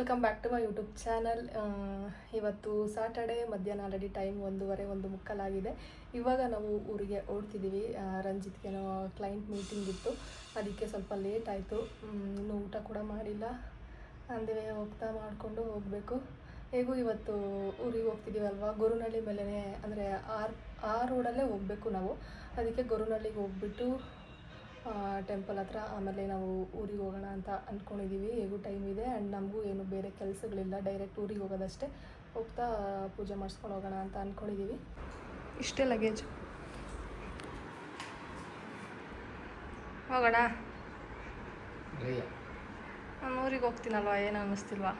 Welcome back to my YouTube channel ಇವತ್ತು Saturday ಮಧ್ಯಾಹ್ನ already time ಒಂದೂವರೆ, ಒಂದು ಮುಕ್ಕಾಲಾಗಿದೆ ಇವಾಗ ನಾವು ಊರಿಗೆ ಓಡ್ತಿದ್ದೀವಿ. ರಂಜಿತ್ಗೆ ನಾವು ಕ್ಲೈಂಟ್ ಮೀಟಿಂಗ್ ಇತ್ತು. ಅದಕ್ಕೆ ಸ್ವಲ್ಪ ಲೇಟ್ ಆಯಿತು. ಇನ್ನೂ ಊಟ ಕೂಡ ಮಾಡಿಲ್ಲ. ಅಂದೇ ಹೋಗ್ತಾ ಮಾಡಿಕೊಂಡು ಹೋಗಬೇಕು. ಹೇಗೂ ಇವತ್ತು ಊರಿಗೆ ಹೋಗ್ತಿದ್ದೀವಲ್ವ? ಗುರುನಳ್ಳಿ ಮೇಲೇ ಅಂದರೆ ಆರ್, ಆ ರೋಡಲ್ಲೇ ಹೋಗಬೇಕು ನಾವು. ಅದಕ್ಕೆ ಗುರುನಳ್ಳಿಗೆ ಹೋಗ್ಬಿಟ್ಟು ಟೆಂಪಲ್ ಹತ್ರ ಆಮೇಲೆ ನಾವು ಊರಿಗೆ ಹೋಗೋಣ ಅಂತ ಅಂದ್ಕೊಂಡಿದ್ದೀವಿ ಹೇಗೂ ಟೈಮ್ ಇದೆ ಆ್ಯಂಡ್ ನಮಗೂ ಏನು ಬೇರೆ ಕೆಲಸಗಳಿಲ್ಲ. ಡೈರೆಕ್ಟ್ ಊರಿಗೆ ಹೋಗೋದಷ್ಟೇ. ಹೋಗ್ತಾ ಪೂಜೆ ಮಾಡಿಸ್ಕೊಂಡು ಹೋಗೋಣ ಅಂತ ಅಂದ್ಕೊಂಡಿದ್ದೀವಿ ಇಷ್ಟೇ ಲಗೇಜ್ ಹೋಗೋಣ? ನಾನು ಊರಿಗೆ ಹೋಗ್ತೀನಲ್ವ? ಏನು ಅನ್ನಿಸ್ತಿಲ್ವಾ?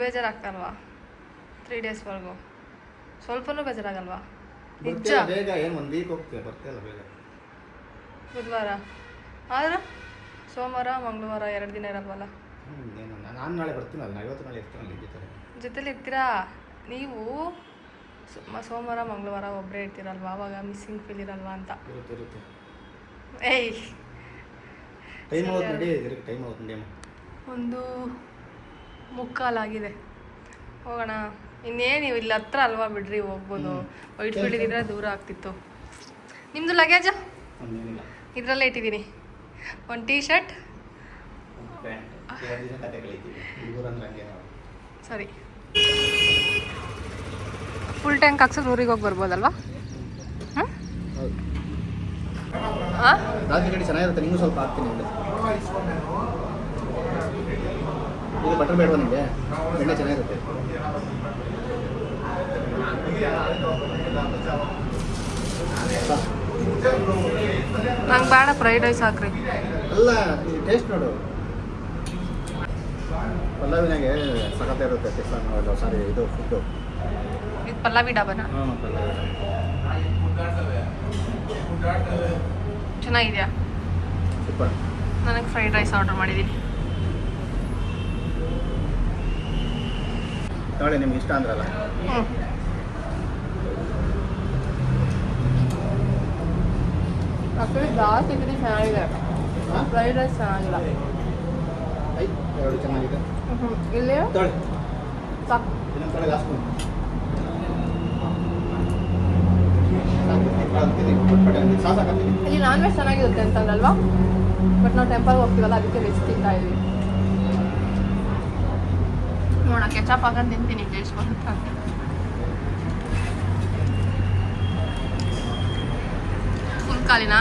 ಬೇಜಾರಾಗ್ತಲ್ವಾ ತ್ರೀ ಡೇಸ್ವರೆಗೂ ಸ್ವಲ್ಪನೂ ಬೇಜಾರಾಗಲ್ವಾ? ನಿಜ? ಬೇಗ ಏನು ಒಂದು ವೀಕ್ ಹೋಗ್ತೀಯ ಬರ್ತೀಯಲ್ಲ ಬೇಗ. ಬುಧವಾರ. ಆದ್ರೆ ಸೋಮವಾರ ಮಂಗಳವಾರ ಎರಡು ದಿನ ಇರಲ್ವಲ್ಲ? ಏನು ನಾನು ನಾಳೆ ಬರ್ತೀನಲ್ಲ ನಾ ಇವತ್ತು ನಾಳೆ ಇರ್ತೀನಲ್ಲ ಜೊತೆ ಜೊತೆಲಿ ಇರ್ತೀರಾ? ನೀವು ಸೋಮವಾರ ಮಂಗಳವಾರ ಒಬ್ಬರೇ ಇರ್ತೀರಲ್ವಾ? ಅವಾಗ ಮಿಸ್ಸಿಂಗ್ ಫೀಲ್ ಇರಲ್ವಾ ಅಂತ? ಇರುತ್ತೆ ಇರುತ್ತೆ. ಏಯ್! ಟೈಮ್ ಆಗುತ್ತೆ ನಡಿ ಇರುತ್ತೆ ಟೈಮ್ ಆಗುತ್ತೆ ಒಂದು ಮುಕ್ಕಾಲಾಗಿದೆ. ಹೋಗೋಣ. ಇನ್ನೇನು ಇಲ್ಲಿ ಹತ್ರ ಅಲ್ವಾ ಬಿಡ್ರಿ ಹೋಗ್ಬೋದು. ವೈಟ್ ಫೀಲ್ಡ್ ಇದ್ರೆ ದೂರ ಆಗ್ತಿತ್ತು. ನಿಮ್ಮದು ಲಗೇಜ್ ಇದರಲ್ಲೇ ಇಟ್ಟಿದ್ದೀನಿ. ಒಂದು ಟೀ ಶರ್ಟ್ ಸರಿ. ಫುಲ್ ಟ್ಯಾಂಕ್ ಹಾಕ್ಸೋದು ಊರಿಗೆ ಹೋಗಿ ಬರ್ಬೋದಲ್ವಾ? ಚೆನ್ನಾಗಿರುತ್ತೆ. ನಿಮಗೂ ಸ್ವಲ್ಪ ಹಾಕ್ತೀನಿ ಇದು ಬಟರ್ ಬೇಡವಾ ನಿಮಗೆ ಎಣ್ಣೆ ಚೆನ್ನಾಗಿರುತ್ತೆ. ನಂಗೆ ಬೇಡ ಫ್ರೈಡ್ ರೈಸ್ ಹಾಕ್ರಿ. ಅಲ್ಲ ಟೇಸ್ಟ್ ನೋಡು. ಪಲ್ಲವಿನಾಗೆ ಸಖತ್ ಇರುತ್ತೆ ಟಿಫನ್ ಸಾರಿ ಇದು ಫುಡ್ಡು ಇದು ಪಲ್ಲವಿ ಡಾಬನ? ಚೆನ್ನಾಗಿದೆಯಾ? ಸೂಪರ್. ನನಗೆ ಫ್ರೈಡ್ ರೈಸ್ ಆರ್ಡರ್ ಮಾಡಿದ್ದೀನಿ ನೋಡಿ ನಿಮ್ಗೆ ಇಷ್ಟ ಅಂದ್ರಲ್ಲ. ಹ್ಞೂ ಆ್ಯಕ್ಚುಲಿ ಜಾಸ್ತಿ ತಿಂಡಿ ಚೆನ್ನಾಗಿದೆ ಫ್ರೈಡ್ ರೈಸ್ ಚೆನ್ನಾಗಿಲ್ಲ ಎರಡು ಚೆನ್ನಾಗಿದೆ ಇಲ್ಲಿ ಇಲ್ಲಿ ನಾನ್ ವೆಜ್ ಚೆನ್ನಾಗಿರುತ್ತೆ ಅಂತಂದಲ್ವಾ ಬಟ್ ನಾವು ಟೆಂಪಲ್ಗೆ ಹೋಗ್ತೀವಲ್ಲ ಅದಕ್ಕೆ ವೆಜ್ ತಿಂತಾ ಇದೀವಿ ನೋಡೋಣ ಕೆಚಪ್ ಹಾಕೊಂಡು ತಿಂತೀನಿ ಟೇಸ್ಟ್ ಬರುತ್ತೆ ಫುಲ್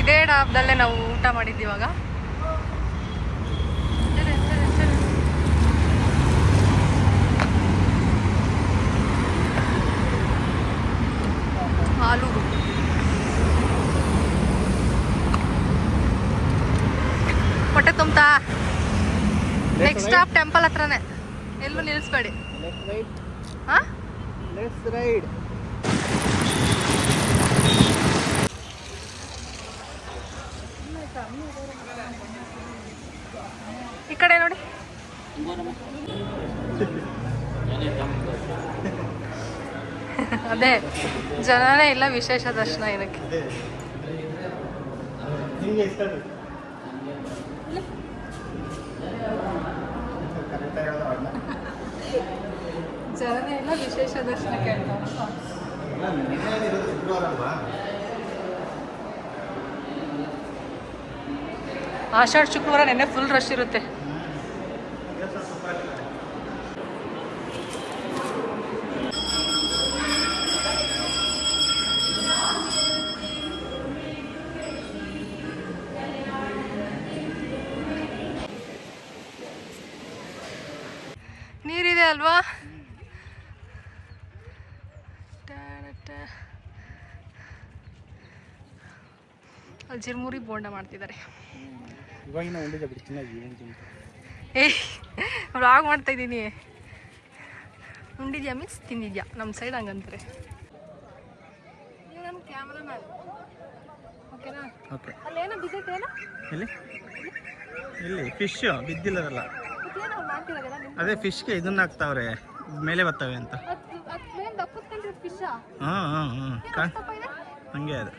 ಇದೇ ಡಾಬ್ದಲ್ಲೇ ನಾವು ಊಟ ಸರಿ. ಹಾಲು. ಹೊಟ್ಟೆ ತುಂಬ್ತಾ? ನೆಕ್ಸ್ಟ್ ಸ್ಟಾಪ್ ಟೆಂಪಲ್ ಹತ್ರನೇ. ಎಲ್ಲೂ ನಿಲ್ಲಿಸ್ಬೇಡಿ ರೈಟ್ ಹಾ ಲೆಫ್ಟ್ ರೈಟ್ ಈ ಕಡೆ ನೋಡಿ ಅದೇ ಜನನೇ ಇಲ್ಲ ವಿಶೇಷ ದರ್ಶನ ಇದಕ್ಕೆ. ನಿಮಗೆ ಇಷ್ಟ ಜನನೇ ಇಲ್ಲ ವಿಶೇಷ ದರ್ಶನ ಕೇಳ್ತಾರೆ ಶುಕ್ರವಾರ ಅಲ್ವಾ? ಆಷಾಢ ಶುಕ್ರವಾರ ನೆನ್ನೆ ಫುಲ್ ರಶ್ ಇರುತ್ತೆ ನೀರಿದೆ ಅಲ್ವಾ ಟಾಡಟ. ಅಲ್ಲಿ ಜಿರ್ಮುರಿ ಬೋಂಡ ಮಾಡ್ತಿದ್ದಾರೆ. ಏಯ್ ವ್ಲಾಗ್ ಮಾಡ್ತಾ ಇದ್ದೀನಿ. ಉಂಡಿದ್ಯಾ ಮೀನ್ಸ್ ತಿಂದಿದ್ಯಾ? ನಮ್ಮ ಸೈಡ್ ಹಂಗಂತಾರೆ. ನೀವು ನಮ್ಮ ಕ್ಯಾಮ್ರಾಮ್ಯಾನ್ ಓಕೆನಾ ಓಕೆ ಅಲ್ಲೇನೋ ಬಿದ್ದೈತೆ ಏನೋ ಎಲ್ಲಿ? ಎಲ್ಲಿ ಫಿಶ್ ಬಿದ್ದಿಲ್ಲದಲ್ಲ. ಅದೇ ಫಿಶ್ಗೆ ಇದನ್ನ ಹಾಕ್ತಾವ್ರೆ ಮೇಲೆ ಬರ್ತವೆ ಅಂತ. ಹಾಂ ಹಾಂ ಹಾಂ. ಹಂಗೆ ಅದು.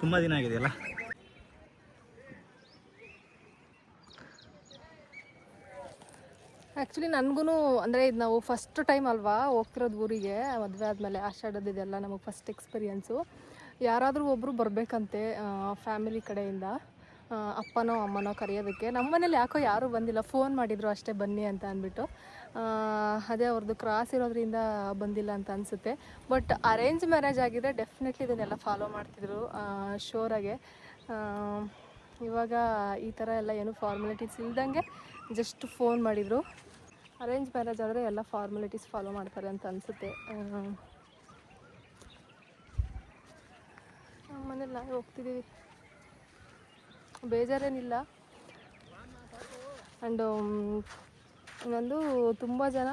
ತುಂಬ ದಿನ ಆಗಿದೆಯಲ್ಲ ಆ್ಯಕ್ಚುಲಿ ನನಗೂ ಅಂದರೆ ಇದು ನಾವು ಫಸ್ಟ್ ಟೈಮ್ ಅಲ್ವಾ ಹೋಗ್ತಿರೋದು ಊರಿಗೆ, ಮದುವೆ ಆದಮೇಲೆ ಆಷಾಢದ್ದು ಇದೆಲ್ಲ ನಮಗೆ ಫಸ್ಟ್ ಎಕ್ಸ್ಪೀರಿಯೆನ್ಸು ಯಾರಾದರೂ ಒಬ್ಬರು ಬರಬೇಕಂತೆ ಫ್ಯಾಮಿಲಿ ಕಡೆಯಿಂದ ಅಪ್ಪನೋ ಅಮ್ಮನೋ ಕರೆಯೋದಕ್ಕೆ. ನಮ್ಮ ಮನೇಲಿ ಯಾಕೋ ಯಾರೂ ಬಂದಿಲ್ಲ ಫೋನ್ ಮಾಡಿದ್ರು ಅಷ್ಟೇ ಬನ್ನಿ ಅಂತ ಅಂದ್ಬಿಟ್ಟು. ಅದೇ ಅವ್ರದ್ದು ಕ್ರಾಸ್ ಇರೋದ್ರಿಂದ ಬಂದಿಲ್ಲ ಅಂತ ಅನಿಸುತ್ತೆ. ಬಟ್ ಅರೇಂಜ್ ಮ್ಯಾರೇಜ್ ಆಗಿದ್ರೆ ಡೆಫಿನೆಟ್ಲಿ ಇದನ್ನೆಲ್ಲ ಫಾಲೋ ಮಾಡ್ತಿದ್ರು ಶೋರಾಗೆ ಇವಾಗ ಈ ಥರ ಎಲ್ಲ ಏನು ಫಾರ್ಮಾಲಿಟೀಸ್ ಇಲ್ದಂಗೆ ಜಸ್ಟ್ ಫೋನ್ ಮಾಡಿದರು. ಅರೇಂಜ್ ಮ್ಯಾರೇಜ್ ಆದರೆ ಎಲ್ಲ ಫಾರ್ಮಾಲಿಟೀಸ್ ಫಾಲೋ ಮಾಡ್ತಾರೆ ಅಂತ ಅನಿಸುತ್ತೆ. ನಮ್ಮ ಮನೇಲಿ ನಾವೇ ಹೋಗ್ತಿದ್ದೀವಿ. ಬೇಜಾರೇನಿಲ್ಲ. ಆ್ಯಂಡ್ ಇನ್ನೊಂದು ತುಂಬ ಜನ,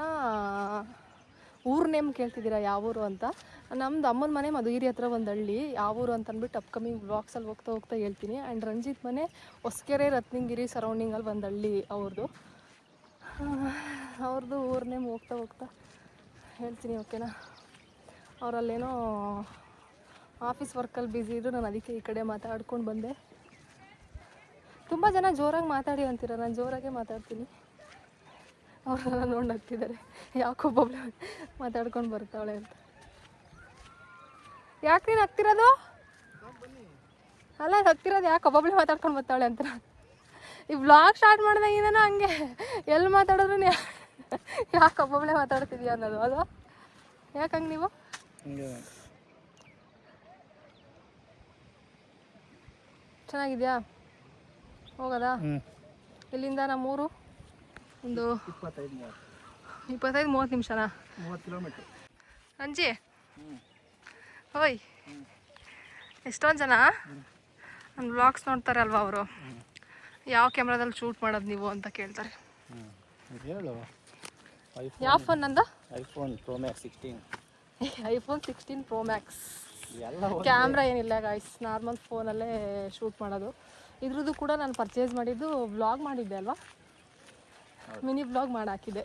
ಊರ್ ನೇಮ್ ಕೇಳ್ತಿದ್ದೀರಾ ಯಾವ ಊರು ಅಂತ? ನಮ್ದು ಅಮ್ಮನ ಮನೆ ಮಧುಗಿರಿ ಹತ್ರ ಒಂದು ಹಳ್ಳಿ. ಯಾವೂರು ಅಂತ ಅಂದ್ಬಿಟ್ಟು ಅಪ್ಕಮಿಂಗ್ ಬ್ಲಾಗ್ಸಲ್ಲಿ ಹೋಗ್ತಾ ಹೋಗ್ತಾ ಹೇಳ್ತೀನಿ. ಆ್ಯಂಡ್ ರಂಜಿತ್ ಮನೆ ಹೊಸಕೆರೆ ರತ್ನಗಿರಿ ಸರೌಂಡಿಂಗಲ್ಲಿ ಒಂದು ಹಳ್ಳಿ ಅವ್ರದ್ದು ಅವ್ರದ್ದು ಊರ್ ನೇಮ್ ಹೋಗ್ತಾ ಹೋಗ್ತಾ ಹೇಳ್ತೀನಿ ಓಕೆನಾ ಅವರಲ್ಲೇನೋ ಆಫೀಸ್ ವರ್ಕಲ್ಲಿ ಬ್ಯುಸಿ ಇದ್ರು ನಾನು ಅದಕ್ಕೆ ಈ ಕಡೆ ಮಾತಾಡ್ಕೊಂಡು ಬಂದೆ. ತುಂಬ ಜನ ಜೋರಾಗಿ ಮಾತಾಡಿ ಅಂತೀರ? ನಾನು ಜೋರಾಗೆ ಮಾತಾಡ್ತೀನಿ. ಅವ್ರನ್ನ ನೋಡಿ ನಗ್ತಿದ್ದಾರೆ. ಯಾಕೊಬ್ಬೊಬ್ಳು ಮಾತಾಡ್ಕೊಂಡು ಬರ್ತಾವಳೆ ಅಂತ. ಯಾಕೆ ನೀನು ಹತ್ತಿರೋದು ಅಲ್ಲ ಹತ್ತಿರೋದು ಯಾಕೆ ಒಬ್ಬೊಬ್ಳೆ ಮಾತಾಡ್ಕೊಂಡು ಬರ್ತಾವಳೆ ಅಂತ. ಈ ಬ್ಲಾಗ್ ಸ್ಟಾರ್ಟ್ ಮಾಡ್ದಾಗಿಂದನೂ ಹಂಗೆ. ಎಲ್ಲಿ ಮಾತಾಡಿದ್ರು ಯಾಕೆ ಒಬ್ಬೊಬ್ಳೆ ಮಾತಾಡ್ತಿದ್ಯಾ ಅನ್ನೋದು ಅದು? ಯಾಕೆ ಹಂಗೆ ನೀವು? ಚೆನ್ನಾಗಿದ್ಯಾ? ಹೋಗೋದಾ? ಇಲ್ಲಿಂದ ನಮ್ಮೂರು? ಒಂದು ಇಪ್ಪತ್ತೈದು ಮೂವತ್ತು. ನಿಮಿಷನಾ? ಮೂವತ್ತು ಕಿಲೋಮೀಟ್ರ್. ಅಂಜಿ? ಓಯ್. ಎಷ್ಟೊಂದು ಜನ? ನನ್ನ ಬ್ಲಾಗ್ಸ್ ನೋಡ್ತಾರೆ ಅಲ್ವಾ ಅವರು? ಯಾವ ಕ್ಯಾಮ್ರಾದಲ್ಲಿ ಶೂಟ್ ಮಾಡೋದು ನೀವು ಅಂತ ಕೇಳ್ತಾರೆ. ಯಾವ ಫೋನ್ ನಂದ? IPhone pro max sixteen iPhone sixteen pro max camera ಏನಿಲ್ಲ ಗಾಯ್ಸ್ ನಾರ್ಮಲ್ ಫೋನಲ್ಲೇ ಶೂಟ್ ಮಾಡೋದು. ಇದ್ರದ್ದು ಕೂಡ ನಾನು ಪರ್ಚೇಸ್ ಮಾಡಿದ್ದು ವ್ಲಾಗ್ ಮಾಡಿದ್ದೆ ಅಲ್ವಾ? ಮಿನಿ ಬ್ಲಾಗ್ ಮಾಡಾಕಿದೆ.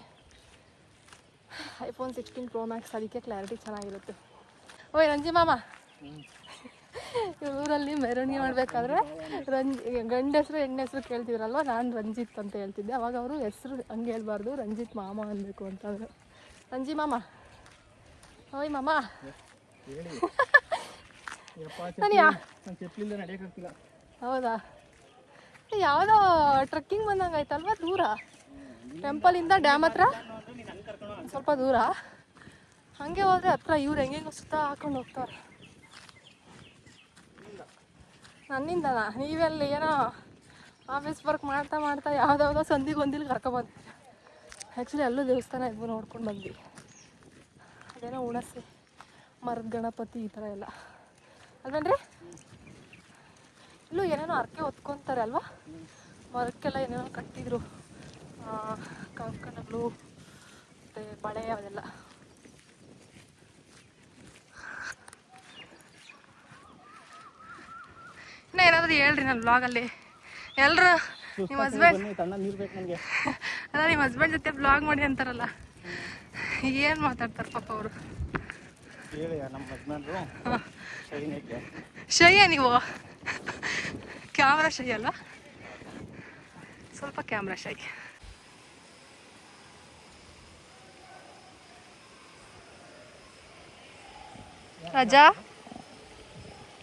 ಐಫೋನ್ ಸಿಕ್ಸ್ಟೀನ್ ಪ್ರೋ ಮ್ಯಾಕ್ಸ್ ಅದಕ್ಕೆ ಕ್ಲಾರಿಟಿ ಚೆನ್ನಾಗಿರುತ್ತೆ. ಓಯ್ ರಂಜಿ ಮಾಮ. ಊರಲ್ಲಿ ಮೆರವಣಿಗೆ ಮಾಡಬೇಕಾದ್ರೆ ರಂಜಿ ಗಂಡ ಹೆಸರು ಹೆಣ್ಣು ಹೆಸರು ಕೇಳ್ತಿದ್ರಲ್ವ ನಾನು ರಂಜಿತ್ ಅಂತ ಹೇಳ್ತಿದ್ದೆ. ಅವಾಗ ಅವರು ಹೆಸರು ಹಂಗೆ ಹೇಳ್ಬಾರ್ದು ರಂಜಿತ್ ಮಾಮ ಅನ್ಬೇಕು ಅಂತಂದರು. ರಂಜಿ ಮಾಮ. ಓಯ್ ಮಾಮ. ಹೌದಾ? ಯಾವುದೋ ಟ್ರೆಕ್ಕಿಂಗ್ ಬಂದಂಗೆ ಆಯ್ತಲ್ವಾ ದೂರ? ಟೆಂಪಲಿಂದ ಡ್ಯಾಮ್ ಹತ್ರ? ಸ್ವಲ್ಪ ದೂರ. ಹಾಗೆ ಹೋದ್ರೆ ಹತ್ರ ಇವ್ರು ಹೆಂಗೆ ಸುತ್ತ ಹಾಕೊಂಡು ಹೋಗ್ತಾರೆ. ನನ್ನಿಂದನಾ? ನೀವೆಲ್ಲಿ ಏನೋ ಆಫೀಸ್ ವರ್ಕ್ ಮಾಡ್ತಾ ಮಾಡ್ತಾ ಯಾವುದಾವುದೋ ಸಂದಿಗೆ ಒಂದಿಲ್ಲಿ ಕರ್ಕೊಬಂದಿದ್ದೀರ ಆ್ಯಕ್ಚುಲಿ ಅಲ್ಲೂ ದೇವಸ್ಥಾನ ಇದ್ವು ನೋಡ್ಕೊಂಡು ಬಂದ್ವಿ. ಅದೇನೋ ಉಣಸೆ ಮರದ ಗಣಪತಿ ಈ ಥರ ಎಲ್ಲ. ಅಲ್ವೇನ್ರಿ? ಇಲ್ಲೂ ಏನೇನೋ ಅರ್ಕೆ ಹೊತ್ಕೊತಾರೆ ಅಲ್ವಾ? ಮರಕ್ಕೆಲ್ಲ ಏನೇನೋ ಕಟ್ಟಿದ್ರು. ಕಂಕಣಗಳು ಮತ್ತು ಬಳೆ ಅವೆಲ್ಲ. ಇನ್ನು ಏನಾದರೂ ಹೇಳ್ರಿ ನನ್ನ ಬ್ಲಾಗಲ್ಲಿ ಎಲ್ಲರೂ ನಿಮ್ಮ ಹಸ್ಬೆಂಡ್ ಅಲ್ಲ ನಿಮ್ಮ ಹಸ್ಬೆಂಡ್ ಜೊತೆ ಬ್ಲಾಗ್ ಮಾಡಿ ಅಂತಾರಲ್ಲ. ಏನು ಮಾತಾಡ್ತಾರೆ ಪಾಪ ಅವರು? ಶಯ್ಯ ನೀವು? ಕ್ಯಾಮ್ರಾ ಶೈ ಅಲ್ವಾ ಸ್ವಲ್ಪ ಕ್ಯಾಮ್ರಾ ಶೈ.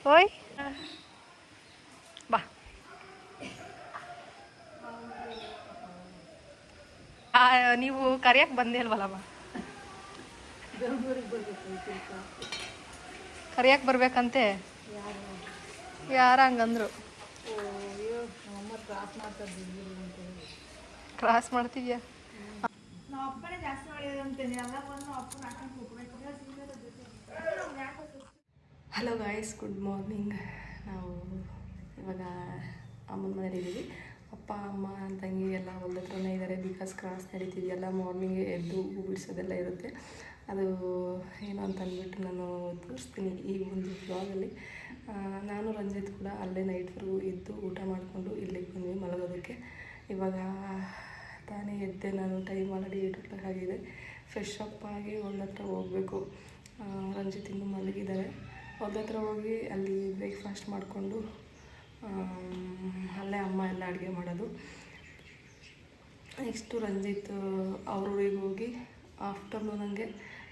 ಓಯ್. ಬಾ. ಆ, ನೀವು ಕರಿಯಕ್ಕೆ ಬಂದೇ ಅಲ್ವಲ್ಲಮ್ಮ ಕರಿಯಕ್ಕೆ ಬರ್ಬೇಕಂತೆ? ಯಾರ ಹಂಗಂದ್ರು? ಕ್ರಾಸ್ ಮಾಡ್ತಿದ್ಯಾ? ಹಲೋ ಗಾಯ್ಸ್ ಗುಡ್ ಮಾರ್ನಿಂಗ್ ನಾವು ಇವಾಗ ಅಮ್ಮನ ಮನೇಲಿದ್ದೀವಿ ಅಪ್ಪ, ಅಮ್ಮ, ತಂಗಿ ಎಲ್ಲ ಒಂದ್ ಹತ್ರನೇ ಇದ್ದಾರೆ ಬಿಕಾಸ್ ಕ್ರಾಸ್ ನಡೀತಿದೆಯಲ್ಲ ಮಾರ್ನಿಂಗ್ ಎದ್ದು ಹೂ ಬಿಡಿಸೋದೆಲ್ಲ ಇರುತ್ತೆ. ಅದು ಏನು ಅಂತ ಅಂದ್ಬಿಟ್ಟು ನಾನು ತೋರಿಸ್ತೀನಿ ಈ ಒಂದು ಬ್ಲಾಗಲ್ಲಿ ನಾನು ರಂಜಿತ್ ಕೂಡ ಅಲ್ಲೇ ನೈಟ್ವರೆಗೂ ಇದ್ದು ಊಟ ಮಾಡಿಕೊಂಡು ಇಲ್ಲಿಗೆ ಬಂದ್ವಿ ಮಲಗೋದಕ್ಕೆ. ಇವಾಗ ತಾನೇ ಎದ್ದೆ, ನಾನು ಟೈಮ್ ಆಲ್ರೆಡಿ ಏಟ್ ಓ ಆಗಿದೆ. ಫ್ರೆಶ್ ಅಪ್ ಆಗಿ ಒಂದು ಹತ್ರ ಹೋಗಬೇಕು ರಂಜಿತ್ ಇನ್ನೂ ಮಲಗಿದ್ದಾರೆ. ಹತ್ರ ಹೋಗಿ ಅಲ್ಲಿ ಬ್ರೇಕ್ಫಾಸ್ಟ್ ಮಾಡಿಕೊಂಡು ಅಲ್ಲೇ ಅಮ್ಮ ಎಲ್ಲ ಅಡುಗೆ ಮಾಡೋದು. ನೆಕ್ಸ್ಟು ರಂಜಿತ್ ಊರಿಗೆ ಹೋಗಿ ಆಫ್ಟರ್ನೂನ್ ಹಂಗೆ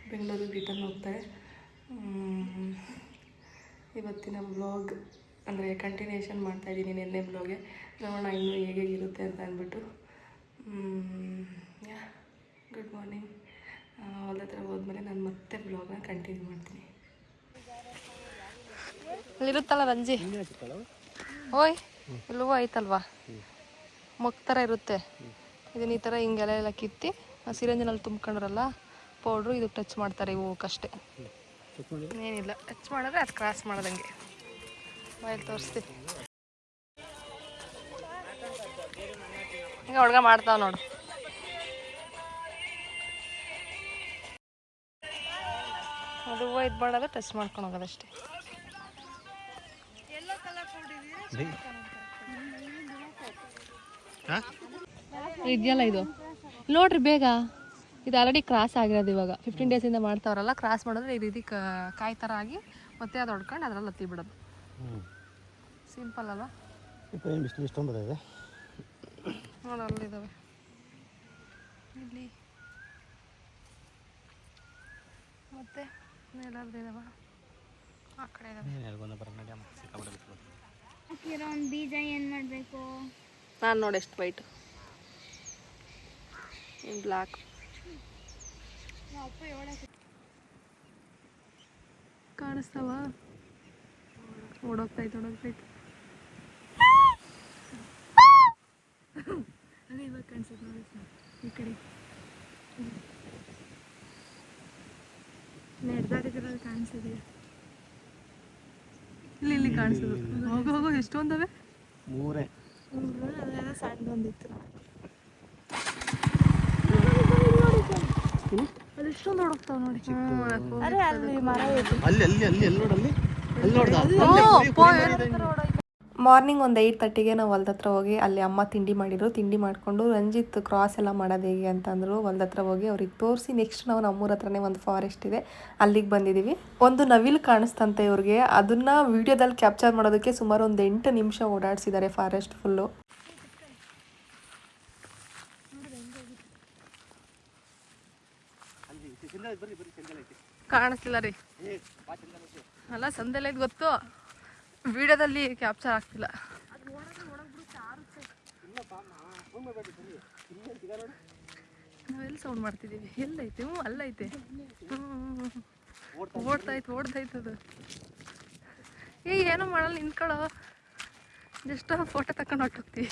ಬೆಂಗಳೂರಿಗೆ ರಿಟರ್ನ್ ಹೋಗ್ತಾರೆ. ಇವತ್ತಿನ ಬ್ಲಾಗ್ ಅಂದರೆ ಕಂಟಿನ್ಯೂಷನ್ ಮಾಡ್ತಾಯಿದ್ದೀನಿ ನಿನ್ನೆ ಬ್ಲಾಗೆ ನೋಡೋಣ ಇನ್ನೂ ಹೇಗೆ ಇರುತ್ತೆ ಅಂತ ಅಂದ್ಬಿಟ್ಟು ಯಾ ಗುಡ್ ಮಾರ್ನಿಂಗ್ ಹೊಲ ಹತ್ರ ಹೋದ್ಮೇಲೆ ನಾನು ಮತ್ತೆ ಬ್ಲಾಗ್ನ ಕಂಟಿನ್ಯೂ ಮಾಡ್ತೀನಿ ಅಲ್ಲಿರುತ್ತಲ್ಲ ರಂಜಿ? ಓಯ್ ಇಲ್ಲವೋ ಐತಲ್ವಾ ಮೊಗ್ ಥರ ಇರುತ್ತೆ. ಇದನ್ನ ಈ ಥರ ಹಿಂಗೆಲ್ಲ ಎಲ್ಲ ಕಿತ್ತಿ ಆ ಸಿರಂಜಿನಲ್ಲಿ ತುಂಬ್ಕೊಂಡ್ರಲ್ಲ ಪೌಡ್ರು ಇದು ಟಚ್ ಮಾಡ್ತಾರೆ ಇವಕ್ಕಷ್ಟೇ ಏನಿಲ್ಲ ಟಚ್ ಮಾಡಿದ್ರೆ ಅದು ಕ್ರಾಸ್ ಮಾಡ್ದಂಗೆ. ಬಾಯಲ್ಲಿ ತೋರಿಸ್ತೀನಿ ಈಗ ಹುಡ್ಗ ಮಾಡ್ತಾವ ನೋಡು. ಅದು ಹೂವು ಇದು ಮಾಡೋದು ಟಚ್ ಮಾಡ್ಕೊಂಡು ಹೋಗೋದಷ್ಟೇ ಇದೆಯಲ್ಲ ಇದು? ನೋಡ್ರಿ ಬೇಗ. ಇದು ಆಲ್ರೆಡಿ ಕ್ರಾಸ್ ಆಗಿರೋದು ಇವಾಗ. ಫಿಫ್ಟೀನ್ ಡೇಸಿಂದ ಮಾಡ್ತಾವ್ರಲ್ಲ ಕ್ರಾಸ್ ಮಾಡಿದ್ರೆ ಈ ರೀತಿ ಕಾಯಿ ಥರ ಆಗಿ ಮತ್ತೆ ಅದು ಹೊಡ್ಕೊಂಡು ಅದರಲ್ಲಿ ಹತ್ತಿ ಬಿಡೋದು. ಸಿಂಪಲ್ ಅಲ್ವಾ? ಬಿಸಿಲು ಇಷ್ಟೊಂದು ಇದೆ? ನೋಡಿ ಅಲ್ಲಿದ್ದಾವೆ ಇಲ್ಲಿ ಮತ್ತೆ ಇದಾವ? ಆ ಕಡೆ ಇದಾವೆ. ಹಾಕಿರೋ ಒಂದು ಬೀಜ ಏನು ಮಾಡಬೇಕು? ನಾನು ನೋಡಿ ಎಷ್ಟು ವೈಟ್. ಇನ್ ಬ್ಲ್ಯಾಕ್ ಕಾಣಿಸ್ತಾವ? ಓಡೋಗ್ತೈತೆ ಓಡೋಗ್ತೈತೆ ಅದೇ ಇವಾಗ ಕಾಣಿಸುತ್ತೆ ನೋಡಿ ಈ ಕಡೆ. ನಡೆದಾಡಿದ್ರಲ್ಲಿ ಕಾಣಿಸಿದೆಯಾ? ಇಲ್ಲಿ ಇಲ್ಲಿ ಕಾಣಿಸೋದು ಹೋಗೋ ಹೋಗೋ ಎಷ್ಟೊಂದವೆ? ಮೂರೇ. ಅದೆಲ್ಲ ಸಣ್ಣದೊಂದಿತ್ತು ಅದು ಎಷ್ಟೊಂದು ಓಡೋಗ್ತಾವ ನೋಡಿ. ಅರೆ ಅಲ್ಲಿ ಮರ ಇದೆ. ಅಲ್ಲಿ ಅಲ್ಲಿ ಅಲ್ಲಿ ಎಲ್ಲಿ ನೋಡಲ್ಲಿ ಅಲ್ಲಿ? ನೋಡ್ದ? ಮಾರ್ನಿಂಗ್ ಒಂದು ಏಯ್ಟ್ ತರ್ಟಿಗೆ ನಾವು ಹೊಲ್ದ ಹತ್ರ ಹೋಗಿ ಅಲ್ಲಿ ಅಮ್ಮ ತಿಂಡಿ ಮಾಡಿದ್ರು. ತಿಂಡಿ ಮಾಡಿಕೊಂಡು ರಂಜಿತ್ ಕ್ರಾಸ್ ಎಲ್ಲ ಮಾಡೋದು ಹೇಗೆ ಅಂತಂದ್ರು ಹೊಲ್ದ ಹತ್ರ ಹೋಗಿ ಅವ್ರಿಗೆ ತೋರಿಸಿ ನೆಕ್ಸ್ಟ್ ನಾವು ನಮ್ಮೂರ ಹತ್ರನೇ ಒಂದು ಫಾರೆಸ್ಟ್ ಇದೆ. ಅಲ್ಲಿಗೆ ಬಂದಿದ್ದೀವಿ ಒಂದು ನವಿಲು ಕಾಣಿಸ್ತಂತೆ ಇವ್ರಿಗೆ. ಅದನ್ನು ವಿಡಿಯೋದಲ್ಲಿ ಕ್ಯಾಪ್ಚರ್ ಮಾಡೋದಕ್ಕೆ ಸುಮಾರು ಒಂದು ಎಂಟು ನಿಮಿಷ ಓಡಾಡಿಸಿದ್ದಾರೆ ಫಾರೆಸ್ಟ್ ಫುಲ್ಲು ಕಾಣಿಸ್ತಿಲ್ಲ ರೀ. ಅಲ್ಲ ಸಂದೆಲ್ಲ ಇದು ಗೊತ್ತು? ವಿಡಿಯೋದಲ್ಲಿ ಕ್ಯಾಪ್ಚರ್ ಆಗ್ತಿಲ್ಲ. ನಾವೆಲ್ಲಿ ಸೌಂಡ್ ಮಾಡ್ತಿದ್ದೀವಿ? ಎಲ್ಲೈತೆ? ಹ್ಞೂ ಅಲ್ಲೈತೆ. ಓಡ್ತಾಯ್ತು ಓಡ್ತಾಯ್ತು ಅದು. ಏ ಏನೂ ಮಾಡಲ್ಲ ನಿಂತ್ಕೊಳ್ಳೋ. ಜಸ್ಟ್ ಫೋಟೋ ತಕೊಂಡು ಹೊಟ್ಟೋಗ್ತೀವಿ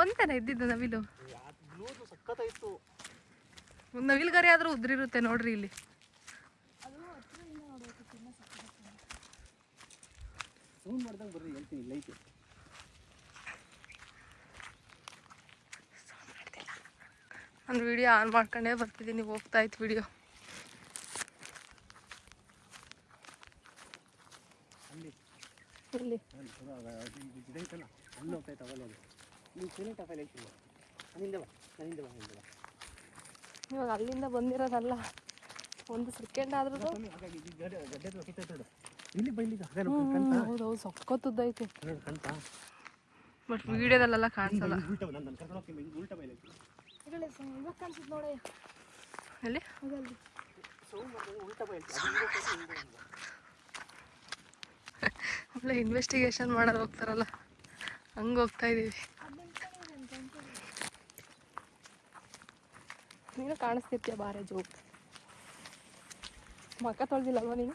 ಒಂದೇನ ಇದ್ದಿದ್ದು ನವಿಲು? ಬ್ಲೂದು ಸಖತ್ತಾಯ್ತು. ಒಂದು ನವಿಲು ಗರಿ ಆದರೂ ಉದ್ರಿರುತ್ತೆ ನೋಡ್ರಿ ಇಲ್ಲಿ. ಸೌಂಡ್ ಮಾಡ್ದಂಗೆ ಬರ್ರಿ ಹೇಳ್ತೀನಿ ಲೈಕ್ ಐತಿ ನಾನು ವಿಡಿಯೋ ಆನ್ ಮಾಡ್ಕೊಂಡೇ ಬರ್ತಿದ್ದೀನಿ ಹೋಗ್ತಾ ಇತ್ತು ವಿಡಿಯೋ ಇಲ್ಲಿ. ಗಿಡ ಐತಲ್ಲ ಅವಲ್ಲ ನೀವು ಬಾ ಅಲ್ಲಿಂದ ಬಾ ಅಲ್ಲಿಂದ ಬಾ. ಇವಾಗ ಅಲ್ಲಿಂದ ಬಂದಿರೋದಲ್ಲ ಒಂದು ಸೆಕೆಂಡ್ ಆದ್ರೂ ಗಡ್ಡೆ ಇಲ್ಲಿ ಬೈಲಿಗ ಅದೇ ಹೌದು ಹೌದು ಕಂತ ಬಟ್ ವಿಡಿಯೋದಲ್ಲೆಲ್ಲ ಕಾಣಿಸಲ್ಲ. ಉಲ್ಟ ನಾನು ನನ್ನ ಕರ್ಕೊಂಡು ಹೋಗ್ತೀನಿ ಬೈಲೈತಿ ಕಾಣಿಸುತ್ತೆ ನೋಡಿ. ಇನ್ವೆಸ್ಟಿಗೇಷನ್ ಮಾಡೋದು ಹೋಗ್ತಾರಲ್ಲ. ಹಂಗೆ ಹೋಗ್ತಾ ಇದೀವಿ. ನೀನು ಕಾಣಿಸ್ತಿರ್ತೀಯ ಬಾರೆ ಜೋಕ್? ಮಕ್ಕ ತೊಳೆದಿಲ್ಲಲ್ವ ನೀನು?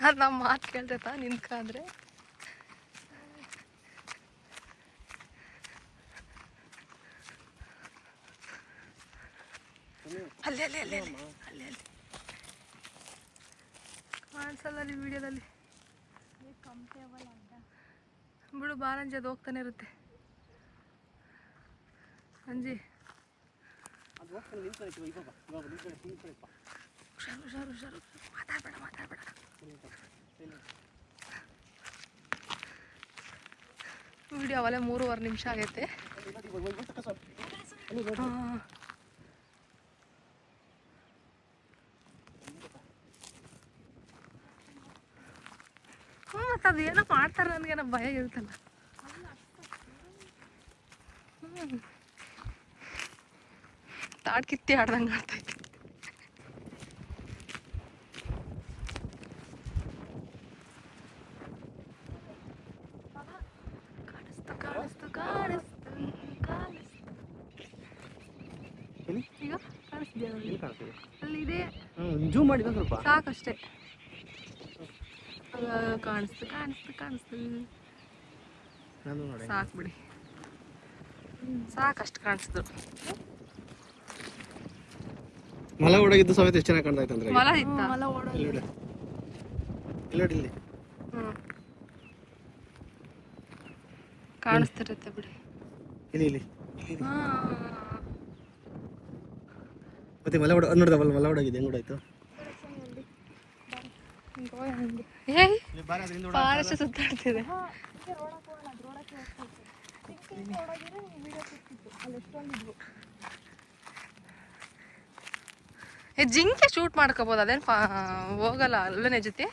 ಅದು ನಮ್ಮ ಮಾತು ಕೇಳ್ತೈತಾ ನಿಂತ್ಕೊಂಡ್ರೆ ಅಲ್ಲಿ ಅಲ್ಲಿ ಅಲ್ಲಿ ಅಲ್ಲಿ ಅಲ್ಲಿ ಅಲ್ಲಿ. ಕಾಣಿಸಲ್ಲ ನಿಮ್ಮ ವಿಡಿಯೋದಲ್ಲಿ. ಕಂಫರ್ಟೇಬಲ್ ಅಂತ ಬಿಡು ಬಾರಂಜಿ ಅದು ಹೋಗ್ತಾನೆ ಇರುತ್ತೆ. ಅಂಜಿ. ಹುಷಾರು ಹುಷಾರು ಹುಷಾರು. ಮಾತಾಡ್ಬೇಡ ವಿಡಿಯೋ ಅವಲೇ ಮೂರುವರೆ ನಿಮಿಷ ಆಗೈತೆ. ಹ್ಞೂ ಮತ್ತು ಅದು ಏನೋ ಮಾಡ್ತಾರೆ ನನಗೇನೋ ಭಯ ಇರುತ್ತಲ್ಲ. ಹ್ಞೂ ಕಿತ್ತಿ ಆಡ್ದಂಗೆ ಆಡ್ತೈತಿ ಕಾಣಿಸ್ತು ಕಾಣಿಸ್ತು ಕಾಣಿಸ್ತು ಕಾಣಿಸ್ತು ಎಲ್ಲಿ ಈಗ ಕಾಣಿಸ್ತಿದ್ಯಾ ನೋಡಿ ಎಲ್ಲಿ ಅಲ್ಲಿ ಇದೆ ಹ್ಞೂ ಜೂಮ್ ಮಾಡಿ ಇನ್ನೊಂದ್ ಸ್ವಲ್ಪ ಸಾಕಷ್ಟೇ ಕಾಣಿಸ್ತು ಕಾಣಿಸ್ತು ಕಾಣಿಸ್ತು. ಸಾಕು ಬಿಡಿ. ಸಾಕಷ್ಟು ಕಾಣಿಸ್ತು ಮಲ ಒಳಗಿದ್ದು ಸಮೇತ ಎಷ್ಟು ಚೆನ್ನಾಗಿ ಕಾಣ್ತಾ ಇತ್ತು ಅಂದ್ರೆ ಮಲ ಇತ್ತ? ಮಲ ಓಡೋದು ಇಲ್ಲಿ ಇಲ್ಲಿ ಹ್ಮ್. ಕಾಣಿಸ್ತಿರುತ್ತೆ ಬಿಡಿ. ಇಲ್ಲಿ ಇಲ್ಲಿ. ಹಾ. ಮತ್ತೆ ಮಲ ಒಡ ನೋಡ್ದ ಮಲ ಮಲ ಒಳಗಿದೆ ಹೆಂಗ್ ಆಯ್ತು? ಏಯ್ ಫಾರೆಸ್ಟ್ ಸುತ್ತಾಡ್ತಿದೆ. ಏ ಜಿಂಕೆ ಶೂಟ್ ಮಾಡ್ಕೋಬೋದು ಅದೇನು ಹೋಗಲ್ಲ ಅಲ್ಲನೇ ಜೊತೆ?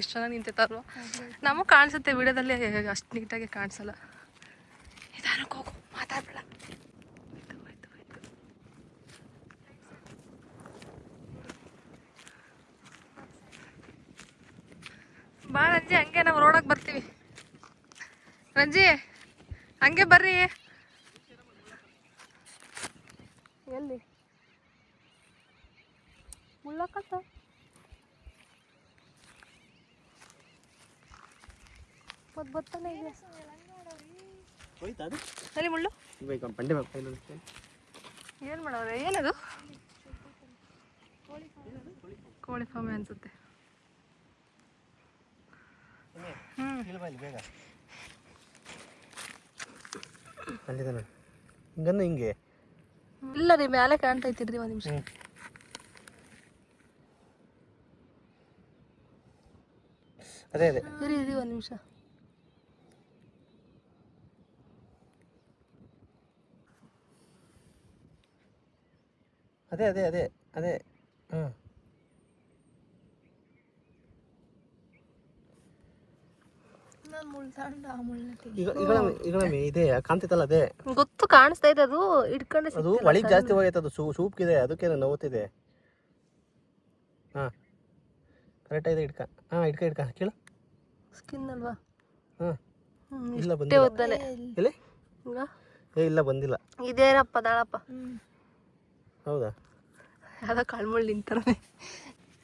ಎಷ್ಟು ಜನ ನಿಂತಿರ್ತಾರೋ ನಮಗೆ ಕಾಣಿಸುತ್ತೆ ವಿಡಿಯೋದಲ್ಲಿ ಅಷ್ಟು ನೀಟಾಗಿ ಕಾಣಿಸಲ್ಲ. ನಿಧಾನಕ್ಕೆ ಹೋಗು ಮಾತಾಡ್ಬೇಡ ಹೋಯ್ತು, ಹೋಯ್ತು, ಹೋಯ್ತು. ಬಾ ರಂಜಿ ಹಂಗೆ ನಾವು ರೋಡಾಗ ಬರ್ತೀವಿ. ರಂಜಿ ಹಂಗೆ ಬರ್ರಿ. ಎಲ್ಲಿ? ಮುಳ್ಳಕ್ಕತ್ತ ಮತ್ತೆ ಬರ್ತಾನೆ ಇದೆ. ಹೋಯ್ತಾ ಅದು ಎಲ್ಲಿ ಮುಳ್ಳು. ಇವಾಗ ಬಂಡೆ. ಏನು ಮಾಡೋರೆ ಏನದು? ಕೋಳಿ ಫಾರ್ಮೆ ಅನ್ಸುತ್ತೆ? ಹ್ಮ್ ಇಲ್ಲಿ ಬಾ ಇಲ್ಲಿ ಬೇಗ ಅಲ್ಲಿದೆ ನೋಡಿ ಹಿಂಗನ್ನ ಹಿಂಗೆ ಇಲ್ಲ ರೀ ಮ್ಯಾಲೆ ಕಾಣ್ತೈತಿರ್ರಿ ಒಂದು ನಿಮಿಷ ಹ್ಮ್. ಅದೇ ಅದೇ ಇರಿ ಇರಿ ಒಂದು ನಿಮಿಷ ಅದೇ ಅದೇ ಅದೇ ಅದೇ ಹ್ಞೂ ಇದೆ ಕಾಣ್ತಿತ್ತಲ್ಲ ಅದೇ? ಗೊತ್ತು ಕಾಣಿಸ್ತಾ ಇದೆ ಅದು ಇಟ್ಕೊಂಡೆ ಅದು ಒಳಗೆ ಜಾಸ್ತಿ ಹೋಗೈತೆ ಅದು ಸೂಪ್ ಇದೆ ಅದಕ್ಕೆ ನೋವುತ್ತಿದೆ ಹಾಂ. ಕರೆಕ್ಟಾಗಿದೆ ಇಟ್ಕ ಹಾಂ ಇಟ್ಕ ಇಟ್ಕ ಕೇಳು. ಸ್ಕಿನ್ ಅಲ್ವಾ? ಹಾಂ. ಇಲ್ಲ ಬಂದಿಲ್ಲ. ಎಲ್ಲಿ? ಏ ಇಲ್ಲ ಬಂದಿಲ್ಲ. ಇದೇನಪ್ಪ ದಾಳಪ್ಪ? ಹೌದಾ? ಯಾವ್ದೋ ಕಾಳ್ಮುಳ್ಳು ನಿಂತಾರೆ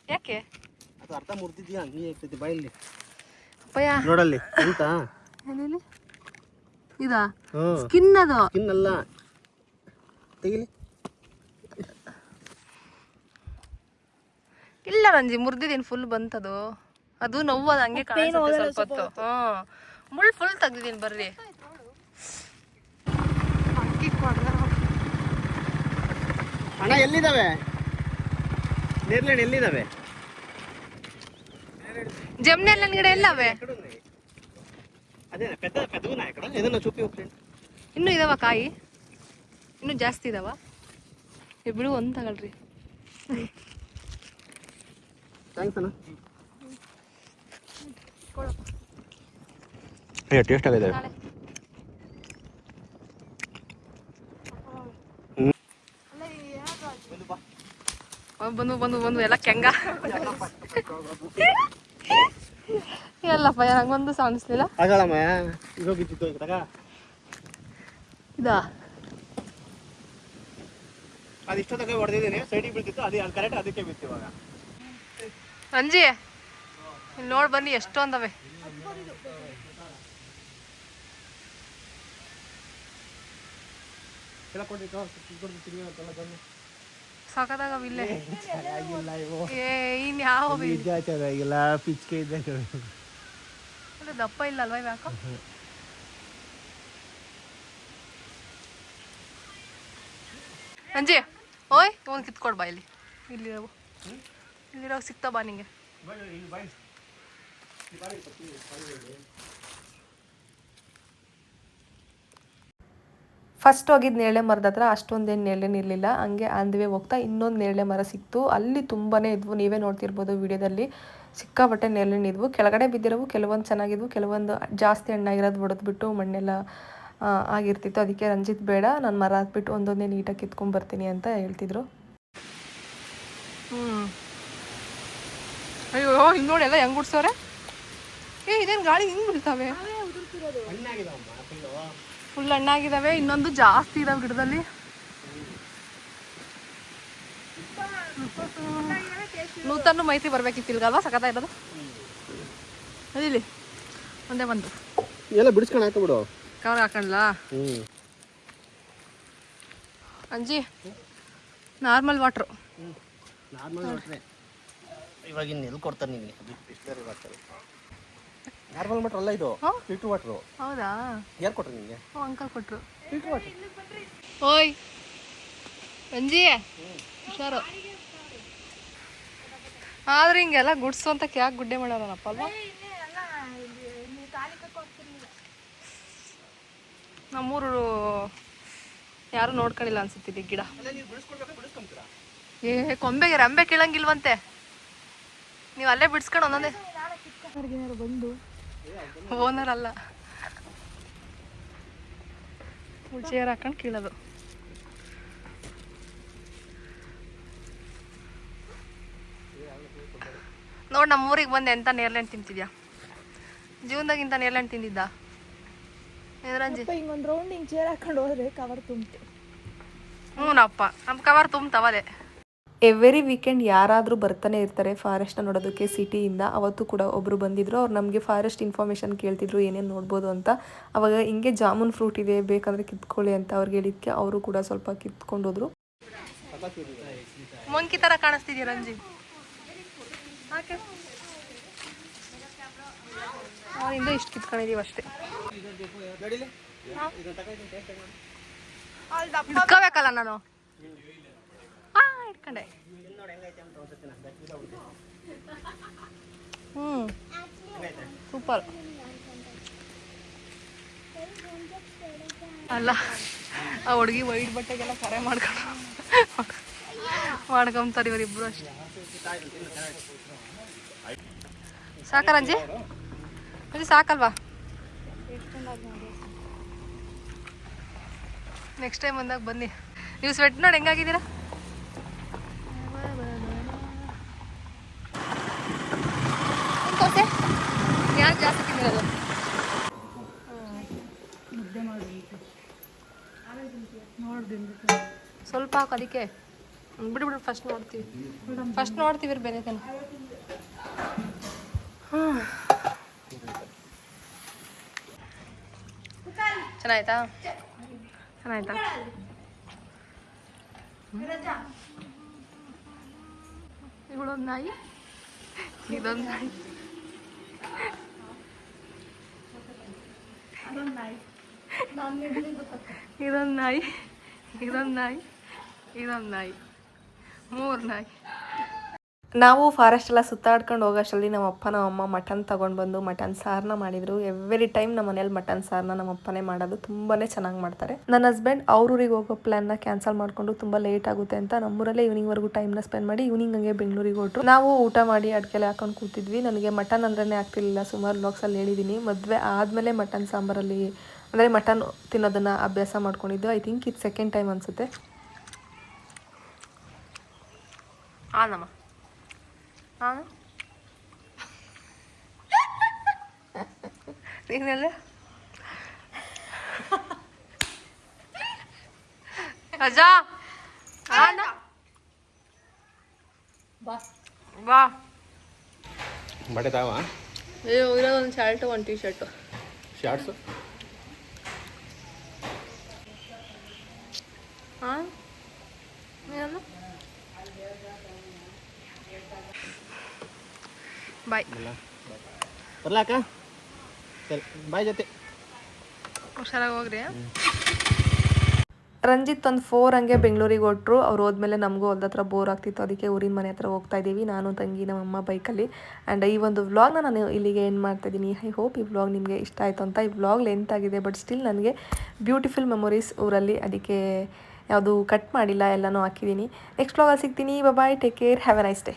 ಯಾಕೆ? ಅದು ಅರ್ಧ ಮುರಿದಿದ್ಯಾ? ನೀ ಆಗ್ತೈತಿ ಬಾಯಲ್ಲಿ. ಅಪ್ಪಯ್ಯ ನೋಡಲ್ಲಿ ಎಂತ? ಇದಾ? ಸ್ಕಿನ್ ಅದು? ಸ್ಕಿನ್ ಅಲ್ಲ. ತೆಗಿಲಿ. ಇಲ್ಲ ರಂಜಿ ಮುರ್ದಿದ್ದೀನಿ ಫುಲ್ ಬಂತದು. ಅದು ನೋವು ಅದು ಹಂಗೆ ಕಾಣಿಸುತ್ತೆ ಸ್ವಲ್ಪ ಹೊತ್ತು. ಹ್ಞೂ. ಮುಳ್ಳು ಫುಲ್ ತೆಗ್ದಿದ್ದೀನಿ ಬರ್ರಿ. ಅಣ್ಣ ಎಲ್ಲಿದ್ದಾವೆ? ನೇರ್ಲೆಣ್ಣೆ ಎಲ್ಲಿದ್ದಾವೆ? ಪೆದ್ದಗುನ ಕಡೆ ಇದನ್ನ ಚೂಪಿ ಹೋಗ್ತೀನಿ ಇನ್ನೂ ಇದಾವ ಕಾಯಿ? ಇನ್ನು ಜಾಸ್ತಿ ಇದಾವ? ಏ ಬಿಡು ಒಂದು ತಗೊಳ್ರಿ. ಥ್ಯಾಂಕ್ಸ್ ಅಣ್ಣ. ಅಯ್ಯೋ ಟೇಸ್ಟ್ ಆಗಿದೆ ಬಂದು ಬಂದು ಬಂದು ಎಲ್ಲ ಕೆಂಗ. ಎಲ್ಲಪ್ಪ ನಂಗೊಂದು ಆಗಲ್ಲಮ್ಮ ಈಗ ಬಿದ್ದಿತ್ತು ಈಗ ತಗ ಇದಾ? ಅದು ಇಷ್ಟೊತ್ತಾಗ ಹೊಡೆದಿದ್ದೀನಿ ಸೈಡಿಗೆ ಬೀಳ್ತಿತ್ತು ಅದು ಅದು ಕರೆಕ್ಟ್ ಅದಕ್ಕೆ ಬಿತ್ತು ಇವಾಗ. ಅಂಜಿ ಇಲ್ಲಿ ನೋಡಿ ಬನ್ನಿ ಎಷ್ಟೊಂದವೆ. ಸಖತ್ತಾಗ ಇಲ್ಲೇ. ಏ ಇನ್ ಯಾವ ನಿಜ ಚೆನ್ನಾಗಿಲ್ಲ ಪಿಚ್ಕೆ ಇದೆ. ಇಲ್ಲ ದಪ್ಪ ಇಲ್ಲ ಅಲ್ವಾ ಯಾಕೋ ಅಂಜಿ ಓಯ್ ಒಂದು ಕಿತ್ಕೊಡ್ ಬಾ ಇಲ್ಲಿ. ಇಲ್ಲಿರೋ ಇಲ್ಲಿರೋ ಸಿಗ್ತಾ ಬಾ ನಿಂಗೆ. ಫಸ್ಟ್ ಹೋಗಿದ್ದು ನೇರಳೆ ಮರದ ಹತ್ರ ಅಷ್ಟೊಂದೇನು ನೇರಳೆ ಇರಲಿಲ್ಲ. ಹಂಗೆ ಅಂದ್ವೇ ಹೋಗ್ತಾ ಇನ್ನೊಂದು ನೇರಳೆ ಮರ ಸಿಕ್ತು. ಅಲ್ಲಿ ತುಂಬಾ ಇದ್ವು. ನೀವೇ ನೋಡ್ತಿರ್ಬೋದು ವಿಡಿಯೋದಲ್ಲಿ. ಸಿಕ್ಕಾಪಟ್ಟೆ ನೇರಳೆ ಇದ್ವು ಕೆಳಗಡೆ ಬಿದ್ದಿರೋವು ಕೆಲವೊಂದು ಚೆನ್ನಾಗಿದ್ವು, ಕೆಲವೊಂದು ಜಾಸ್ತಿ ಹಣ್ಣಾಗಿರೋದು ಬಿಟ್ಟು ಮಣ್ಣೆಲ್ಲ ಆಗಿರ್ತಿತ್ತು. ಅದಕ್ಕೆ ರಂಜಿತ್ ಬೇಡ, ನಾನು ಮರ ಹಾಕ್ಬಿಟ್ಟು ಒಂದೊಂದೇ ನೀಟಾಗಿ ಕಿತ್ಕೊಂಡ್ ಬರ್ತೀನಿ ಅಂತ ಹೇಳ್ತಿದ್ರು. ಅಯ್ಯೋ ಹಿಂಗೆ ನೋಡಿ ಎಲ್ಲ ಹೆಂಗೆ ಗುಡ್ಸೋರೆ ಏ, ಇದೇನು ಗಾಳಿ ಹಿಂಗೆ ಬಿಡ್ತಾವೆ ಫುಲ್ ಹಣ್ಣಾಗಿದ್ದಾವೆ ಇನ್ನೊಂದು ಜಾಸ್ತಿ ಇದಾವೆ ಗಿಡದಲ್ಲಿ. ನೂತನ ಮೈತ್ರಿ ಬರ್ಬೇಕಿತ್ತು ಇಲ್ಗಲ್ವಾ? ಸಕತ ಇರೋದು? ಅದಿಲ್ಲಿ ಒಂದೇ ಬಂದು. ಎಲ್ಲ ಬಿಡಿಸ್ಕೊಂಡು ಹಾಕ್ಬಿಡು ಕವರ್ ಹಾಕೊಂಡ್ಲ? ಹ್ಞೂ ಅಂಜಿ ನಾರ್ಮಲ್ ವಾಟ್ರು. ನಾರ್ಮಲ್ ವಾಟ್ರೆ. ಇವಾಗ ಇನ್ನು ಎಲ್ಲಿ ಕೊಡ್ತಾರೆ ನಿಮಗೆ? ಬಿಸ್ಲರಿ ವಾಟರ್. ನಾರ್ಮಲ್ ವಾಟರ್ ಅಲ್ಲ ಇದು. ಹಾ? Filter water. ಹೌದಾ? ಯಾರು ಕೊಟ್ರು ನಿಮಗೆ? ಓ ಅಂಕಲ್ ಕೊಟ್ರು. Filter water. ಓಯ್. ಅಂಜಿ ಹುಷಾರು. ಆದ್ರೆ ಹಿಂಗೆಲ್ಲ ಗುಡ್ಸು ಅಂತ ಯಾಕೆ ಗುಡ್ಡೆ ಮಾಡೋರನಪ್ಪ ಅಲ್ವಾ? ನಮ್ಮೂರು ಯಾರು ನೋಡ್ಕೊಂಡಿಲ್ಲ ಇಲ್ಲಿ ಗಿಡ. ಏ ಕೊಂಬೆಗೆ ರಂಬೆ ಕೀಳಂಗಿಲ್ವಂತೆ. ನೀವು ಅಲ್ಲೇ ಬಿಡ್ಸ್ಕೊಂಡು ಒಂದೊಂದೇ. ಬಂದು. ಓನರ್ ಅಲ್ಲ. ಚೇರ್ ಹಾಕೊಂಡು ಕೀಳೋದು. ನೋಡ್ ನಮ್ಮ ಊರಿಗೆ ಬಂದೆ ಎಂತ ನೇರ್ಲೆ ತಿಂತಿದ್ಯಾ? ಜೀವನದಾಗಿಂತ ನೇರ್ಲೆ ತಿಂದಿದ್ದ? ಎದ್ರಂಜಿ ಹಿಂಗೊಂದು ರೌಂಡ್ ಹಿಂಗೆ ಚೇರ್ ಹಾಕೊಂಡು ಹೋದ್ರೆ ಕವರ್ ತುಂಬಿತು. ಹ್ಞೂನಪ್ಪ ನಮ್ಮ ಕವರ್ ತುಂಬ್ತವದೆ ಎವ್ರಿ ವೀಕೆಂಡ್ ಯಾರಾದರೂ ಬರ್ತಾನೆ ಇರ್ತಾರೆ ಫಾರೆಸ್ಟ್ನ ನೋಡೋದಕ್ಕೆ ಸಿಟಿಯಿಂದ. ಅವತ್ತು ಕೂಡ ಒಬ್ಬರು ಬಂದಿದ್ರು ಅವ್ರು ನಮಗೆ ಫಾರೆಸ್ಟ್ ಇನ್ಫಾರ್ಮೇಷನ್ ಕೇಳ್ತಿದ್ರು ಏನೇನು ನೋಡ್ಬೋದು ಅಂತ. ಅವಾಗ ಹಿಂಗೆ ಜಾಮೂನ್ ಫ್ರೂಟ್ ಇದೆ ಬೇಕಂದ್ರೆ ಕಿತ್ಕೊಳ್ಳಿ ಅಂತ ಅವ್ರಿಗೆ ಹೇಳಿದ್ಕೆ ಅವರು ಕೂಡ ಸ್ವಲ್ಪ ಕಿತ್ಕೊಂಡೋದ್ರು. ಮೊಂಕಿ ಥರ ಕಾಣಿಸ್ತಿದ್ಯಾ ರಂಜಿ? ಅವರಿಂದ ಇಷ್ಟು ಕಿತ್ಕೊಂಡಿದೀವಿ ಅಷ್ಟೇ. ಇಟ್ಕೋಬೇಕಲ್ಲ ನಾನು. ಇಟ್ಕೊಂಡೆ. ಹ್ಞೂ ಸೂಪರ್. ಅಲ್ಲ ಆ ಹುಡುಗಿ ವೈಟ್ ಬಟ್ಟೆಗೆಲ್ಲ ಕರೆ ಮಾಡ್ಕೊಂಡು ಮಾಡ್ಕೊಂತಾರೆ ಇವರಿಬ್ರು ಅಷ್ಟೇ. ಸಾಕ ರಂಜಿ? ರಂಜಿ ಸಾಕಲ್ವಾ? ನೆಕ್ಸ್ಟ್ ಟೈಮ್ ಬಂದಾಗ ಬನ್ನಿ. ನೀವು ಸ್ವೆಟ್ ನೋಡಿ ಹೆಂಗಾಗಿದ್ದೀರಾ? ಜಾಸ್ತಿ ಸ್ವಲ್ಪ ಹಾಕು, ಅದಕ್ಕೆ. ಬಿಡು ಫಸ್ಟ್ ನೋಡ್ತೀವಿ. ಫಸ್ಟ್ ನೋಡ್ತೀವಿ ಬೆನೆತನ ಚೆನ್ನಾಯ್ತಾ ಚೆನ್ನಾಯ್ತಾ ಇವಳೊಂದು ನಾಯಿ ಇದೊಂದು ನಾಯಿ ಇದೊಂದು ನಾಯಿ ಇದೊಂದು ನಾಯಿ ಇದೊಂದು ನಾಯಿ ಮೂರು ನಾಯಿ ನಾವು ಫಾರೆಸ್ಟ್ ಎಲ್ಲ ಸುತ್ತಾಡ್ಕೊಂಡು ಹೋಗೋಷ್ಟರಲ್ಲಿ ನಮ್ಮ ಅಪ್ಪ, ನಮ್ಮ ಅಮ್ಮ ಮಟನ್ ತೊಗೊಂಡು ಬಂದು ಮಟನ್ ಸಾರನ್ನ ಮಾಡಿದ್ರು. ಎವ್ರಿ ಟೈಮ್ ನಮ್ಮ ಮನೇಲಿ ಮಟನ್ ಸಾರನ್ನ ನಮ್ಮ ಅಪ್ಪನೇ ಮಾಡೋದು ತುಂಬಾನೇ ಚೆನ್ನಾಗಿ ಮಾಡ್ತಾರೆ. ನನ್ನ ಹಸ್ಬೆಂಡ್ ಅವ್ರ ಊರಿಗೆ ಹೋಗೋ ಪ್ಲ್ಯಾನ್ನ ಕ್ಯಾನ್ಸಲ್ ಮಾಡಿಕೊಂಡು ತುಂಬ ಲೇಟ್ ಆಗುತ್ತೆ ಅಂತ ನಮ್ಮೂರಲ್ಲೇ ಈವ್ನಿಂಗ್ವರೆಗೂ ಟೈಮ್ನ ಸ್ಪೆಂಡ್ ಮಾಡಿ ಈವ್ನಿಂಗ್ ಹಂಗೆ ಬೆಂಗಳೂರಿಗೆ ಹೊರಟು. ನಾವು ಊಟ ಮಾಡಿ ಅಡ್ಕೆಲೆ ಹಾಕೊಂಡು ಕೂತಿದ್ವಿ. ನನಗೆ ಮಟನ್ ಅಂದ್ರೆ ಆಗ್ತಿರ್ಲಿಲ್ಲ. ಸುಮಾರು ಬ್ಲಾಗ್ಸಲ್ಲಿ ಹೇಳಿದ್ದೀನಿ ಮದುವೆ ಆದಮೇಲೆ ಮಟನ್ ಸಾಂಬಾರಲ್ಲಿ ಅಂದರೆ ಮಟನ್ ತಿನ್ನೋದನ್ನು ಅಭ್ಯಾಸ ಮಾಡ್ಕೊಂಡಿದ್ದು. ಐ ಥಿಂಕ್ ಇದು ಸೆಕೆಂಡ್ ಟೈಮ್ ಅನಿಸುತ್ತೆ. ಆ ಹಾಂ ನೀನೆಲ್ಲ ಅಜ್ಜ ಬಾ. ಬಾ. ಬಟ್ಟೆ ತಾವ? ಅಯ್ಯೋ ಇರೋದೊಂದು ಶರ್ಟ್ ಒಂದು ಟೀ ಶರ್ಟು ಶಾರ್ಟ್ಸು ಹಾಂ ನೀನಲ್ಲ ಬಾಯ್ ಬರ್ಲಾಕ? ಸರಿ ಬಾಯ್ ಜೊತೆ. ಹುಷಾರಾಗಿ ಹೋಗ್ರಿ ರಂಜಿತ್ ಒಂದು ಫೋರ್ ಹಂಗೆ ಬೆಂಗಳೂರಿಗೆ ಹೊಟ್ರು. ಅವ್ರು ಹೋದ್ಮೇಲೆ ನಮಗೂ ಹೊಲ್ದ ಹತ್ರ ಬೋರ್ ಆಗ್ತಿತ್ತು. ಅದಕ್ಕೆ ಊರಿನ ಮನೆ ಹತ್ರ ಹೋಗ್ತಾ ಇದ್ದೀವಿ. ನಾನು ತಂಗಿ ನಮ್ಮಮ್ಮ ಬೈಕಲ್ಲಿ. ಆ್ಯಂಡ್ ಈ ಒಂದು ವ್ಲಾಗ್ನ ನಾನು ಇಲ್ಲಿಗೆ ಏನು ಮಾಡ್ತಾ ಇದ್ದೀನಿ. ಐ ಹೋಪ್ ಈ ವ್ಲಾಗ್ ನಿಮಗೆ ಇಷ್ಟ ಆಯಿತು ಅಂತ. ಈ ವ್ಲಾಗ್ ಲೆಂತ್ ಆಗಿದೆ ಬಟ್ ಸ್ಟಿಲ್ ನನಗೆ ಬ್ಯೂಟಿಫುಲ್ ಮೆಮೊರೀಸ್ ಊರಲ್ಲಿ. ಅದಕ್ಕೆ ಯಾವುದು ಕಟ್ ಮಾಡಿಲ್ಲ ಎಲ್ಲನೂ ಹಾಕಿದ್ದೀನಿ. ನೆಕ್ಸ್ಟ್ ವ್ಲಾಗಲ್ಲಿ ಸಿಗ್ತೀನಿ. Bye take care have a nice day